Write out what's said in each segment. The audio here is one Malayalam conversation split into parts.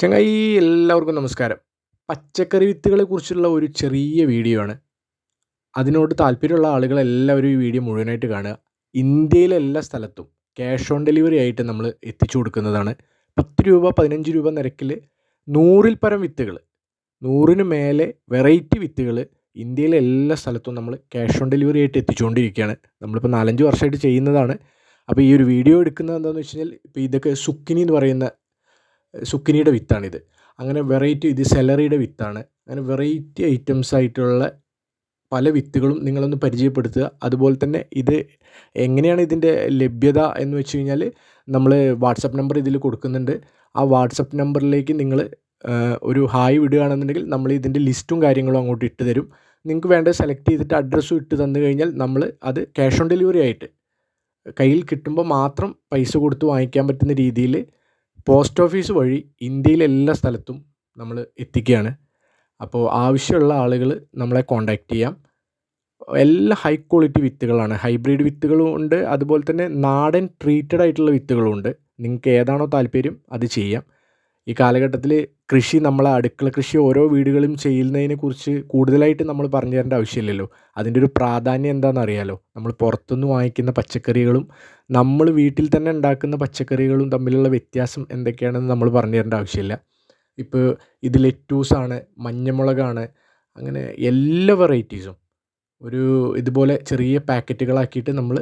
ചങ്ങായി എല്ലാവർക്കും നമസ്കാരം. പച്ചക്കറി വിത്തുകളെ കുറിച്ചുള്ള ഒരു ചെറിയ വീഡിയോ ആണ്. അതിനോട് താല്പര്യമുള്ള ആളുകളെല്ലാവരും ഈ വീഡിയോ മുഴുവനായിട്ട് കാണുക. ഇന്ത്യയിലെ എല്ലാ സ്ഥലത്തും ക്യാഷ് ഓൺ ഡെലിവറി ആയിട്ട് നമ്മൾ എത്തിച്ചു കൊടുക്കുന്നതാണ്. പത്ത് രൂപ പതിനഞ്ച് രൂപ നിരക്കിൽ നൂറിൽ പരം വിത്തുകൾ നൂറിന് മേലെ വെറൈറ്റി വിത്തുകൾ ഇന്ത്യയിലെ എല്ലാ സ്ഥലത്തും നമ്മൾ ക്യാഷ് ഓൺ ഡെലിവറി ആയിട്ട് എത്തിച്ചുകൊണ്ടിരിക്കുകയാണ്. നമ്മളിപ്പോൾ നാലഞ്ച് വർഷമായിട്ട് ചെയ്യുന്നതാണ്. അപ്പോൾ ഈ ഒരു വീഡിയോ എടുക്കുന്നത് എന്താണെന്ന് വെച്ച് കഴിഞ്ഞാൽ ഇപ്പോൾ ഇതൊക്കെ സുക്കിനി എന്ന് പറയുന്ന സുക്കിനിയുടെ വിത്താണിത്. അങ്ങനെ വെറൈറ്റി ഇത് സെലറിയുടെ വിത്താണ്. അങ്ങനെ വെറൈറ്റി ഐറ്റംസ് ആയിട്ടുള്ള പല വിത്തുകളും നിങ്ങളൊന്ന് പരിചയപ്പെടുത്തുക. അതുപോലെ തന്നെ ഇത് എങ്ങനെയാണ് ഇതിന്റെ ലഭ്യത എന്ന് വെച്ച് കഴിഞ്ഞാൽ നമ്മൾ വാട്സപ്പ് നമ്പർ ഇതിൽ കൊടുക്കുന്നുണ്ട്. ആ വാട്സപ്പ് നമ്പറിലേക്ക് നിങ്ങൾ ഒരു ഹായ് വിടുകയാണെന്നുണ്ടെങ്കിൽ നമ്മൾ ഇതിന്റെ ലിസ്റ്റും കാര്യങ്ങളും അങ്ങോട്ട് ഇട്ട് തരും. നിങ്ങൾക്ക് വേണ്ട സെലക്ട് ചെയ്തിട്ട് അഡ്രസ്സും ഇട്ട് തന്നു കഴിഞ്ഞാൽ നമ്മൾ അത് ക്യാഷ് ഓൺ ഡെലിവറി ആയിട്ട് കയ്യിൽ കിട്ടുമ്പോൾ മാത്രം പൈസ കൊടുത്ത് വാങ്ങിക്കാൻ പറ്റുന്ന രീതിയിൽ പോസ്റ്റ് ഓഫീസ് വഴി ഇന്ത്യയിലെ എല്ലാ സ്ഥലത്തും നമ്മൾ എത്തിക്കുകയാണ്. അപ്പോൾ ആവശ്യമുള്ള ആളുകൾ നമ്മളെ കോൺടാക്റ്റ് ചെയ്യാം. എല്ലാ ഹൈ ക്വാളിറ്റി വിത്തുകളാണ്. ഹൈബ്രിഡ് വിത്തുകളും ഉണ്ട്. അതുപോലെ തന്നെ നാടൻ ട്രീറ്റഡ് ആയിട്ടുള്ള വിത്തുകളും ഉണ്ട്. നിങ്ങൾക്ക് ഏതാണോ താല്പര്യം അത് ചെയ്യാം. ഈ കാലഘട്ടത്തിൽ കൃഷി നമ്മളെ അടുക്കള കൃഷി ഓരോ വീടുകളും ചെയ്യുന്നതിനെക്കുറിച്ച് കൂടുതലായിട്ട് നമ്മൾ പറഞ്ഞു തരേണ്ട ആവശ്യമില്ലല്ലോ. അതിന്റെ ഒരു പ്രാധാന്യം എന്താണെന്ന് അറിയാലോ നമ്മൾ പുറത്തുനിന്ന് വാങ്ങിക്കുന്ന പച്ചക്കറികളും നമ്മൾ വീട്ടിൽ തന്നെ ഉണ്ടാക്കുന്ന പച്ചക്കറികളും തമ്മിലുള്ള വ്യത്യാസം എന്തൊക്കെയാണെന്ന് നമ്മൾ പറഞ്ഞു തരേണ്ട ആവശ്യമില്ല. ഇപ്പോൾ ഇത് ലെറ്റൂസാണ് മഞ്ഞമുളകാണ് അങ്ങനെ എല്ലാ വെറൈറ്റീസും. ഒരു ഇതുപോലെ ചെറിയ പാക്കറ്റുകളാക്കിയിട്ട് നമ്മൾ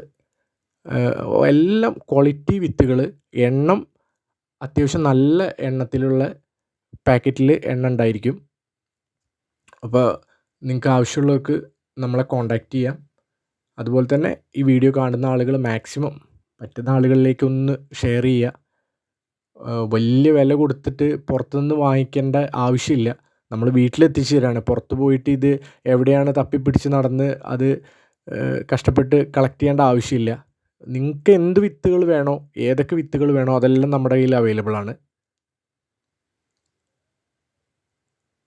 എല്ലാം ക്വാളിറ്റി വിത്തുകൾ എണ്ണം അത്യാവശ്യം നല്ല എണ്ണത്തിലുള്ള പാക്കറ്റിൽ എണ്ണ ഉണ്ടായിരിക്കും. അപ്പോൾ നിങ്ങൾക്ക് ആവശ്യമുള്ളവർക്ക് നമ്മളെ കോൺടാക്റ്റ് ചെയ്യാം. അതുപോലെ തന്നെ ഈ വീഡിയോ കാണുന്ന ആളുകൾ മാക്സിമം പറ്റുന്ന ആളുകളിലേക്ക് ഒന്ന് ഷെയർ ചെയ്യുക. വലിയ വില കൊടുത്തിട്ട് പുറത്തുനിന്ന് വാങ്ങിക്കേണ്ട ആവശ്യമില്ല. നമ്മൾ വീട്ടിലെത്തിച്ച് തരാണ്. പുറത്ത് പോയിട്ട് ഇത് എവിടെയാണ് തപ്പിപ്പിടിച്ച് നടന്ന് അത് കഷ്ടപ്പെട്ട് കളക്ട് ചെയ്യേണ്ട ആവശ്യമില്ല. നിങ്ങൾക്ക് എന്ത് വിത്തുകൾ വേണോ ഏതൊക്കെ വിത്തുകൾ വേണോ അതെല്ലാം നമ്മുടെ കയ്യിൽ അവൈലബിൾ ആണ്.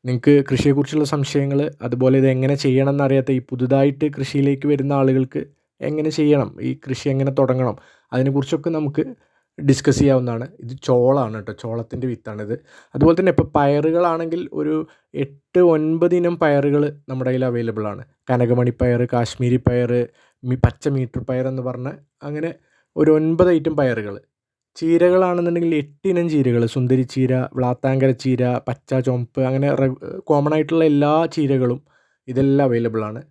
നിങ്ങൾക്ക് കൃഷിയെക്കുറിച്ചുള്ള സംശയങ്ങൾ അതുപോലെ ഇത് എങ്ങനെ ചെയ്യണം എന്നറിയാത്ത ഈ പുതുതായിട്ട് കൃഷിയിലേക്ക് വരുന്ന ആളുകൾക്ക് എങ്ങനെ ചെയ്യണം ഈ കൃഷി എങ്ങനെ തുടങ്ങണം അതിനെക്കുറിച്ചൊക്കെ നമുക്ക് ഡിസ്കസ് ചെയ്യാവുന്നതാണ്. ഇത് ചോളമാണ് കേട്ടോ ചോളത്തിന്റെ വിത്താണിത്. അതുപോലെ തന്നെ ഇപ്പോൾ പയറുകളാണെങ്കിൽ ഒരു എട്ട് ഒൻപത് പയറുകൾ നമ്മുടെ കയ്യിൽ അവൈലബിൾ ആണ്. കനകമണി പയർ കാശ്മീരി പയർ പച്ച മീറ്റർ പയർ എന്ന് പറഞ്ഞ അങ്ങനെ ഒരു ഒൻപത് ഐറ്റം പയറുകൾ ചീരകളാണെന്നുണ്ടെങ്കിൽ എട്ടിനം ചീരകൾ സുന്ദരി ചീര വ്ളാത്താങ്കര ചീര പച്ച ചുമപ്പ് അങ്ങനെ കോമൺ ആയിട്ടുള്ള എല്ലാ ചീരകളും ഇതെല്ലാം അവൈലബിൾ ആണ്.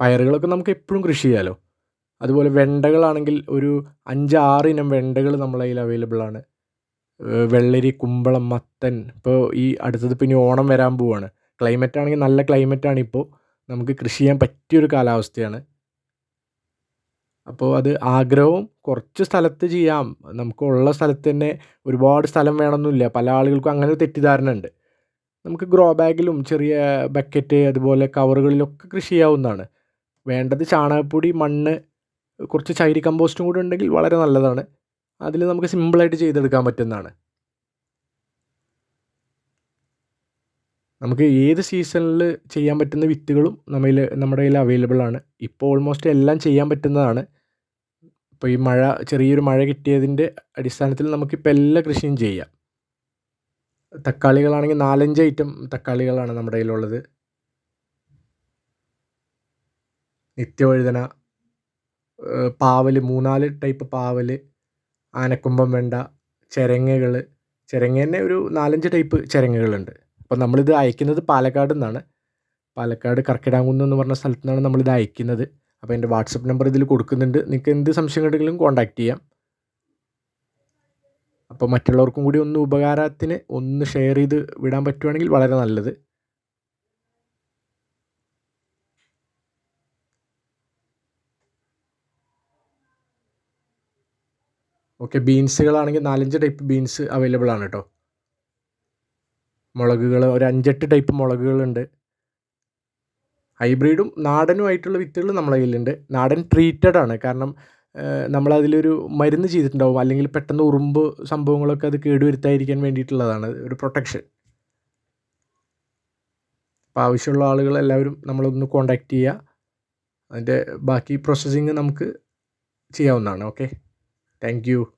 പയറുകളൊക്കെ നമുക്ക് എപ്പോഴും കൃഷി ചെയ്യാമല്ലോ അതുപോലെ വെണ്ടകളാണെങ്കിൽ ഒരു അഞ്ച് ആറ് ഇനം വെണ്ടകൾ നമ്മളെ കയ്യിൽ അവൈലബിൾ ആണ്. വെള്ളരി കുമ്പളം മത്തൻ. ഇപ്പോൾ ഈ അടുത്തത് പിന്നെ ഓണം വരാൻ പോവാണ്. ക്ലൈമറ്റ് ആണെങ്കിൽ നല്ല ക്ലൈമറ്റ് ആണ് ഇപ്പോൾ. നമുക്ക് കൃഷി ചെയ്യാൻ പറ്റിയൊരു കാലാവസ്ഥയാണ്. അപ്പോൾ അത് ആഗ്രഹവും കുറച്ച് സ്ഥലത്ത് ചെയ്യാം. നമുക്കുള്ള സ്ഥലത്ത് തന്നെ ഒരുപാട് സ്ഥലം വേണമെന്നില്ല. പല ആളുകൾക്കും അങ്ങനെ ഒരു തെറ്റിദ്ധാരണ ഉണ്ട്. നമുക്ക് ഗ്രോ ബാഗിലും ചെറിയ ബക്കറ്റ് അതുപോലെ കവറുകളിലൊക്കെ കൃഷി ചെയ്യാവുന്നതാണ്. വേണ്ടത് ചാണകപ്പൊടി മണ്ണ് കുറച്ച് ചൈരി കമ്പോസ്റ്റും കൂടി ഉണ്ടെങ്കിൽ വളരെ നല്ലതാണ്. അതിൽ നമുക്ക് സിമ്പിളായിട്ട് ചെയ്തെടുക്കാൻ പറ്റുന്നതാണ്. നമുക്ക് ഏത് സീസണിൽ ചെയ്യാൻ പറ്റുന്ന വിത്തുകളും നമ്മയിൽ നമ്മുടെ കയ്യിൽ അവൈലബിൾ ആണ്. ഇപ്പോൾ ഓൾമോസ്റ്റ് എല്ലാം ചെയ്യാൻ പറ്റുന്നതാണ്. ഇപ്പോൾ ഈ മഴ ചെറിയൊരു മഴ കിട്ടിയതിന്റെ അടിസ്ഥാനത്തിൽ നമുക്കിപ്പോൾ എല്ലാ കൃഷിയും ചെയ്യാം. തക്കാളികളാണെങ്കിൽ നാലഞ്ച് ഐറ്റം തക്കാളികളാണ് നമ്മുടെ കയ്യിലുള്ളത്. നിത്യവഴുതന പാവൽ മൂന്നാൽ ടൈപ്പ് പാവൽ ആനക്കുമ്പം വെണ്ട ചിരങ്ങകൾ ചിരങ്ങ തന്നെ ഒരു നാലഞ്ച് ടൈപ്പ് ചിരങ്ങകളുണ്ട്. അപ്പോൾ നമ്മളിത് അയക്കുന്നത് പാലക്കാട് നിന്നാണ് പാലക്കാട് കർക്കിടാങ്കുന്ന് എന്ന് പറഞ്ഞ സ്ഥലത്തു നിന്നാണ് നമ്മളിത് അയക്കുന്നത്. അപ്പോൾ എന്റെ വാട്സപ്പ് നമ്പർ ഇതിൽ കൊടുക്കുന്നുണ്ട്. നിങ്ങൾക്ക് എന്ത് സംശയം ഉണ്ടെങ്കിലും കോൺടാക്റ്റ് ചെയ്യാം. അപ്പോൾ മറ്റുള്ളവർക്കും കൂടി ഒന്ന് ഉപകാരത്തിന് ഒന്ന് ഷെയർ ചെയ്ത് വിടാൻ പറ്റുവാണെങ്കിൽ വളരെ നല്ലത്. ഓക്കെ ബീൻസുകളാണെങ്കിൽ നാലഞ്ച് ടൈപ്പ് ബീൻസ് അവൈലബിൾ ആണ് കേട്ടോ. മുളകുകൾ ഒരു അഞ്ചെട്ട് ടൈപ്പ് മുളകുകളുണ്ട്. ഹൈബ്രിഡും നാടനുമായിട്ടുള്ള വിത്തുകൾ നമ്മളെ കയ്യിലുണ്ട്. നാടൻ ട്രീറ്റഡ് ആണ്. കാരണം നമ്മളതിലൊരു മരുന്ന് ചെയ്തിട്ടുണ്ടാവും. അല്ലെങ്കിൽ പെട്ടെന്ന് ഉറുമ്പ് സംഭവങ്ങളൊക്കെ അത് കേടുവരുത്താതിരിക്കാൻ വേണ്ടിയിട്ടുള്ളതാണ് ഒരു പ്രൊട്ടക്ഷൻ അപ്പോൾ ആവശ്യമുള്ള ആളുകൾ എല്ലാവരും നമ്മളൊന്ന് കോൺടാക്റ്റ് ചെയ്യുക. അതിന്റെ ബാക്കി പ്രോസസ്സിങ് നമുക്ക് ചെയ്യാവുന്നതാണ്. Okay thank you